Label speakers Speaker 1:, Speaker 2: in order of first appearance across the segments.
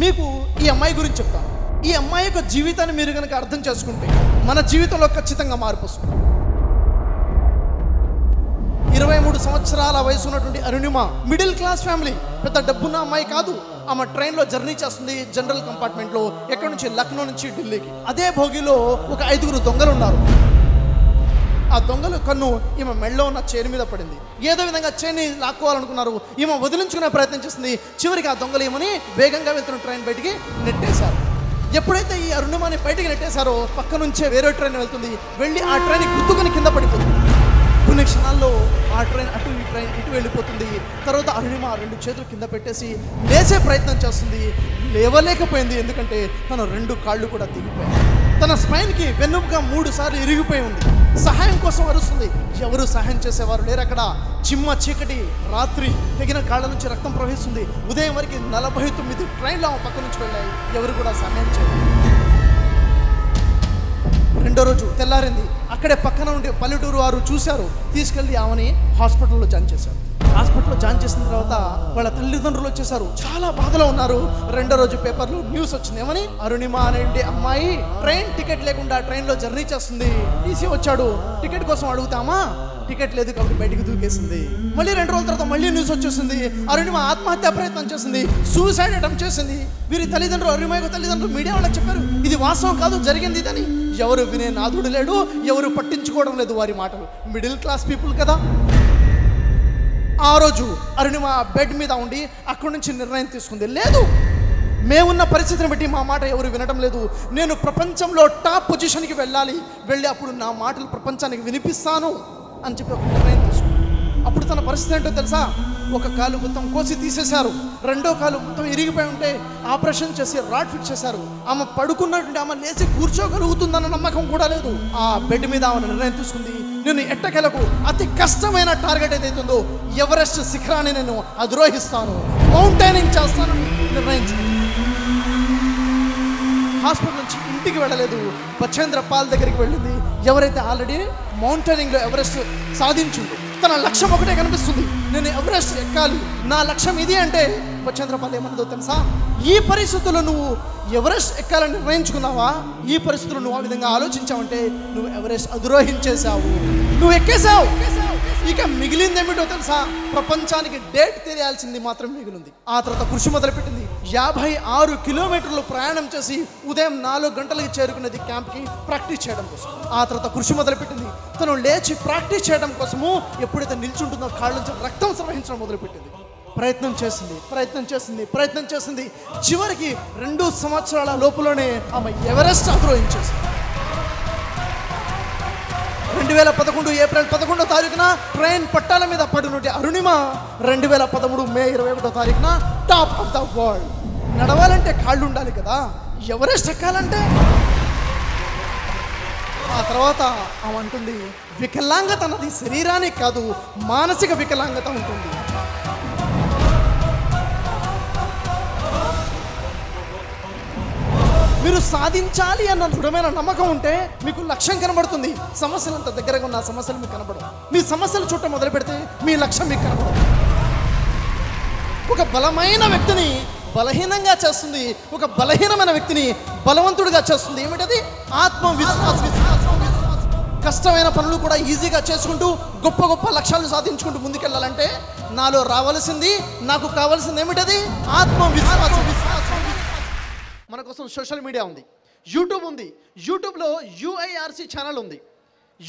Speaker 1: మీకు ఈ అమ్మాయి గురించి చెప్తాను. ఈ అమ్మాయి యొక్క జీవితాన్ని మీరు కనుక అర్థం చేసుకుంటే మన జీవితంలో ఖచ్చితంగా మార్పు వస్తుంది. ఇరవై మూడు సంవత్సరాల వయసు ఉన్నటువంటి అరుణిమ మిడిల్ క్లాస్ ఫ్యామిలీ పెద్ద డబ్బున్న అమ్మాయి కాదు ఆమె ట్రైన్లో జర్నీ చేస్తుంది జనరల్ కంపార్ట్మెంట్లో ఎక్కడి నుంచి లక్నో నుంచి ఢిల్లీకి. అదే భోగిలో ఒక ఐదుగురు దొంగలు ఉన్నారు. ఆ దొంగలు కన్ను ఈమె మెళ్ళలో ఉన్న చేను మీద పడింది. ఏదో విధంగా చేని లాక్కోవాలనుకున్నారు. ఈమె వదిలించుకునే ప్రయత్నం చేస్తుంది చివరికి ఆ దొంగలు ఏమని వేగంగా వెళ్తున్న ట్రైన్ బయటికి నెట్టేశారు. ఎప్పుడైతే ఈ అరుణిమాని బయటికి నెట్టేశారో పక్క నుంచే వేరే ట్రైన్ వెళ్తుంది. వెళ్ళి ఆ ట్రైన్ గుద్దుకొని కింద పడిపోతుంది. కొన్ని క్షణాల్లో ఆ ట్రైన్ అటు ఈ ట్రైన్ ఇటు వెళ్ళిపోతుంది. తర్వాత అరుణిమ రెండు చేతులు కింద పెట్టేసి లేచే ప్రయత్నం చేస్తుంది. లేవలేకపోయింది. ఎందుకంటే తన రెండు కాళ్ళు కూడా దిగిపోయాయి. తన స్పైన్కి వెన్నుముక మూడు సార్లు ఇరిగిపోయి ఉంది. సహాయం కోసం అరుస్తుంది. ఎవరు సహాయం చేసేవారు లేరు అక్కడ. చిమ్మ చీకటి రాత్రి తెగిన కాళ్ళ నుంచి రక్తం ప్రవహిస్తుంది. ఉదయం వరకు నలభై తొమ్మిది ట్రైన్లు ఆమె పక్క నుంచి వెళ్ళాయి. ఎవరు కూడా సహాయం చేయలేదు. రెండో రోజు తెల్లారింది. అక్కడే పక్కన ఉండే పల్లెటూరు వారు చూశారు. తీసుకెళ్ళి ఆమెని హాస్పిటల్లో జాయిన్ చేశారు. హాస్పిటల్లో జాయిన్ చేసిన తర్వాత వాళ్ళ తల్లిదండ్రులు వచ్చేసారు. చాలా బాధలో ఉన్నారు. రెండో రోజు పేపర్లో న్యూస్ వచ్చింది ఏమని అరుణిమ అనే అమ్మాయి ట్రైన్ టికెట్ లేకుండా ట్రైన్లో జర్నీ చేస్తుంది. టీసీ వచ్చాడు. టికెట్ కోసం అడుగుతామా? టికెట్ లేదు కాబట్టి బయటికి దూకేసింది. మళ్ళీ రెండు రోజుల తర్వాత మళ్ళీ న్యూస్ వచ్చేసింది. అరుణిమ ఆత్మహత్య ప్రయత్నం చేసింది. సూసైడ్ అటెంప్ట్ చేసింది. వీరి తల్లిదండ్రులు అరుణిమ యొక్క తల్లిదండ్రులు మీడియా వాళ్ళకి చెప్పారు ఇది వాస్తవం కాదు జరిగింది ఇదని. ఎవరు వినే నాథుడు లేడు ఎవరు పట్టించుకోవడం లేదు వారి మాటలు. మిడిల్ క్లాస్ పీపుల్ కదా. ఆ రోజు అరుణిమ బెడ్ మీద ఉండి అక్కడి నుంచి నిర్ణయం తీసుకుంది. లేదు మేమున్న పరిస్థితిని బట్టి మా మాట ఎవరు వినడం లేదు. నేను ప్రపంచంలో టాప్ పొజిషన్కి వెళ్ళాలి. వెళ్ళి అప్పుడు నా మాటలు ప్రపంచానికి వినిపిస్తాను అని చెప్పి ఒక నిర్ణయం తీసుకుంది. అప్పుడు తన పరిస్థితి ఏంటో తెలుసా? ఒక కాలు మొత్తం కోసి తీసేశారు. రెండో కాలు మొత్తం ఇరిగిపోయి ఉంటే ఆపరేషన్ చేసి రాడ్ ఫిట్ చేశారు. ఆమె పడుకున్నటువంటి ఆమె లేచి కూర్చోగలుగుతుందన్న నమ్మకం కూడా లేదు. ఆ బెడ్ మీద ఆమె నిర్ణయం తీసుకుంది. నేను ఎట్టకెలకు అతి కష్టమైన టార్గెట్ ఏదైతుందో ఎవరెస్ట్ శిఖరాన్ని నేను అధిరోహిస్తాను. మౌంటైనింగ్ చేస్తాను నిర్ణయించింది హాస్పిటల్ నుంచి ఇంటికి వెళ్ళలేదు. బచేంద్ర పాల్ దగ్గరికి వెళ్ళింది. ఎవరైతే ఆల్రెడీ మౌంటైనింగ్లో ఎవరెస్ట్ సాధించిండు తన లక్ష్యం ఒకటే కనిపిస్తుంది. నేను ఎవరెస్ట్ ఎక్కాలి? నా లక్ష్యం ఇది అంటే బచేంద్ర పాల్ ఏమన్నదో తెలుసా? ఈ పరిస్థితుల్లో నువ్వు ఎవరెస్ట్ ఎక్కాలని నిర్ణయించుకున్నావా? ఈ పరిస్థితుల్లో నువ్వు ఆ విధంగా ఆలోచించావంటే నువ్వు ఎవరెస్ట్ అధిరోహించేశావు. నువ్వు ఎక్కేశావు. ఇక మిగిలిందేమిటో తెలుసా? ప్రపంచానికి డేట్ తెలియాల్సింది మాత్రం మిగిలింది. ఆ తర్వాత కృషి మొదలుపెట్టింది. యాభై ఆరు కిలోమీటర్లు ప్రయాణం చేసి ఉదయం నాలుగు గంటలకి చేరుకున్నది క్యాంప్కి ప్రాక్టీస్ చేయడం కోసం. ఆ తర్వాత కృషి మొదలుపెట్టింది. తను లేచి ప్రాక్టీస్ చేయడం కోసము ఎప్పుడైతే నిల్చుంటుందో కాళ్ళ నుంచి రక్తం ప్రవహించడం మొదలుపెట్టింది. ప్రయత్నం చేసింది ప్రయత్నం చేసింది ప్రయత్నం చేసింది. చివరికి రెండు సంవత్సరాల లోపులోనే ఆమె ఎవరెస్ట్ అధిరోహించేసింది రెండు వేల పదకొండు ఏప్రిల్ పదకొండో తారీఖున ట్రైన్ పట్టాల మీద పడినటువంటి అరుణిమ. రెండు వేల పదమూడు మే ఇరవై ఒకటో తారీఖున టాప్ ఆఫ్ ద వరల్డ్. నడవాలంటే కాళ్ళు ఉండాలి కదా. ఎవరెస్ట్ ఎక్కాలంటే? ఆ తర్వాత ఆమె అంటుంది వికలాంగత అన్నది శరీరానికి కాదు మానసిక వికలాంగత ఉంటుంది. మీరు సాధించాలి అన్న దృఢమైన నమ్మకం ఉంటే మీకు లక్ష్యం కనబడుతుంది. సమస్యలు అంత దగ్గరగా ఉన్న సమస్యలు మీకు కనబడవు. మీ సమస్యలు చుట్ట మొదలు పెడితే మీ లక్ష్యం మీకు కనబడదు. ఒక బలమైన వ్యక్తిని బలహీనంగా చేస్తుంది. ఒక బలహీనమైన వ్యక్తిని బలవంతుడిగా చేస్తుంది. ఏమిటది? ఆత్మవిశ్వాస కష్టమైన పనులు కూడా ఈజీగా చేసుకుంటూ గొప్ప గొప్ప లక్ష్యాలు సాధించుకుంటూ ముందుకెళ్ళాలంటే నాలో రావాల్సింది నాకు కావాల్సింది ఏమిటది? ఆత్మవిశ్వాసం. మన కోసం సోషల్ మీడియా ఉంది. యూట్యూబ్ ఉంది. యూట్యూబ్లో యూఐఆర్సీ ఛానల్ ఉంది.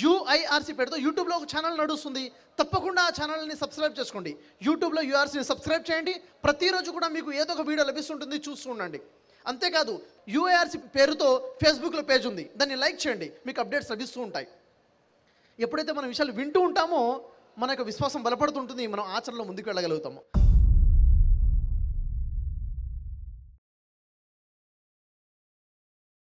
Speaker 1: యూఐఆర్సీ పేరుతో యూట్యూబ్లో ఒక ఛానల్ నడుస్తుంది. తప్పకుండా ఆ ఛానల్ని సబ్స్క్రైబ్ చేసుకోండి. యూట్యూబ్లో యూఆర్సీని సబ్స్క్రైబ్ చేయండి. ప్రతిరోజు కూడా మీకు ఏదో ఒక వీడియో లభిస్తుంటుంది చూస్తూ ఉండండి. అంతేకాదు యూఐఆర్సీ పేరుతో ఫేస్బుక్లో పేజ్ ఉంది. దాన్ని లైక్ చేయండి. మీకు అప్డేట్స్ లభిస్తూ ఉంటాయి. ఎప్పుడైతే మన విషయాలు వింటూ ఉంటామో మన యొక్క విశ్వాసం బలపడుతుంటుంది. మనం ఆచరణలో ముందుకు వెళ్ళగలుగుతాము.